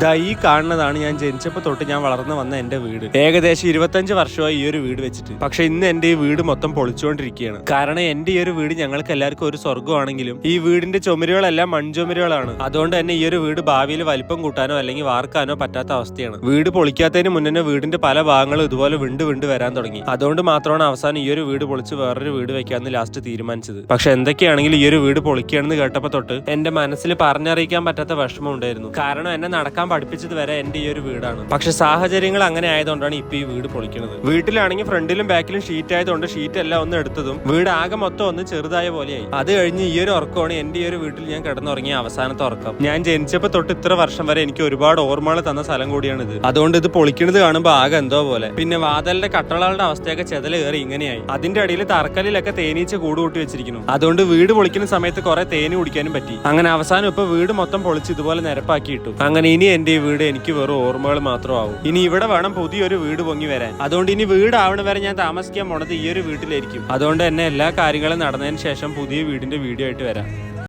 ദാ ഈ കാണുന്നതാണ് ഞാൻ ജനിച്ചപ്പോൾ തൊട്ട് ഞാൻ വളർന്നു വന്ന എന്റെ വീട്. ഏകദേശം ഇരുപത്തഞ്ച് വർഷമായി ഈ ഒരു വീട് വെച്ചിട്ട്. പക്ഷെ ഇന്ന് എന്റെ ഈ വീട് മൊത്തം പൊളിച്ചുകൊണ്ടിരിക്കുകയാണ് കാരണം എന്റെ ഈ ഒരു വീട് ഞങ്ങൾക്ക് എല്ലാവർക്കും ഒരു സ്വർഗമാണെങ്കിലും ഈ വീടിന്റെ ചുമരുകളെല്ലാം മൺചുമരുകളാണ്. അതുകൊണ്ട് തന്നെ ഈ ഒരു വീട് ഭാവിയിൽ വലിപ്പം കൂട്ടാനോ അല്ലെങ്കിൽ വാർക്കാനോ പറ്റാത്ത അവസ്ഥയാണ്. വീട് പൊളിക്കാത്തതിന് മുന്നേ വീടിന്റെ പല ഭാഗങ്ങളും ഇതുപോലെ വിണ്ട് വിണ്ട് വരാൻ തുടങ്ങി. അതുകൊണ്ട് മാത്രമാണ് അവസാനം ഈ ഒരു വീട് പൊളിച്ച് വേറൊരു വീട് വെക്കാമെന്ന് ലാസ്റ്റ് തീരുമാനിച്ചത്. പക്ഷെ എന്തൊക്കെയാണെങ്കിലും ഈ ഒരു വീട് പൊളിക്കുകയാണെന്ന് കേട്ടപ്പോ തൊട്ട് എന്റെ മനസ്സിൽ പറഞ്ഞറിയിക്കാൻ പറ്റാത്ത വിഷമം ഉണ്ടായിരുന്നു. കാരണം എന്നെ നടക്കാൻ പഠിപ്പിച്ചത് വരെ എന്റെ ഈ ഒരു വീടാണ്. പക്ഷെ സാഹചര്യങ്ങൾ അങ്ങനെ ആയതുകൊണ്ടാണ് ഇപ്പൊ ഈ വീട് പൊളിക്കുന്നത്. വീട്ടിലാണെങ്കിൽ ഫ്രണ്ടിലും ബാക്കിലും ഷീറ്റ് ആയതുകൊണ്ട് ഷീറ്റ് എല്ലാം ഒന്ന് എടുത്തതും വീട് ആകെ മൊത്തം ഒന്ന് ചെറുതായ പോലെയായി. അത് കഴിഞ്ഞ് ഈ ഒരു ഉറക്കമാണ് എന്റെ ഈ ഒരു വീട്ടിൽ ഞാൻ കിടന്നുറങ്ങിയ അവസാനത്തെ ഉറക്കം. ഞാൻ ജനിച്ചപ്പോ തൊട്ട് ഇത്ര വർഷം വരെ എനിക്ക് ഒരുപാട് ഓർമ്മകൾ തന്ന സ്ഥലം കൂടിയാണ് ഇത് അതുകൊണ്ട് ഇത് പൊളിക്കുന്നത് കാണുമ്പോൾ ആകെ എന്തോ പോലെ. പിന്നെ വാതലിന്റെ കട്ടളകളുടെ അവസ്ഥയൊക്കെ ചെതല കയറി ഇങ്ങനെയായി. അതിന്റെ അടിയിൽ തറക്കല്ലിലൊക്കെ തേനീച്ച കൂടുകൂട്ടി വെച്ചിരിക്കുന്നു. അതുകൊണ്ട് വീട് പൊളിക്കുന്ന സമയത്ത് കുറെ തേന് കുടിക്കാനും പറ്റി. അങ്ങനെ അവസാനം ഇപ്പൊ വീട് മൊത്തം പൊളിച്ച് ഇതുപോലെ നിരപ്പാക്കി ഇട്ടു അങ്ങനെ ഇനി എന്റെ ഈ വീട് എനിക്ക് വെറും ഓർമ്മകൾ മാത്രമാവും. ഇനി ഇവിടെ വേണം പുതിയൊരു വീട് പൊങ്ങി വരാൻ. അതുകൊണ്ട് ഇനി വീടാവണ വരെ ഞാൻ താമസിക്കാൻ പോണത് ഈ ഒരു വീട്ടിലായിരിക്കും. അതുകൊണ്ട് തന്നെ എല്ലാ കാര്യങ്ങളും നടന്നതിന് ശേഷം പുതിയ വീടിന്റെ വീഡിയോ ആയിട്ട് വരാം.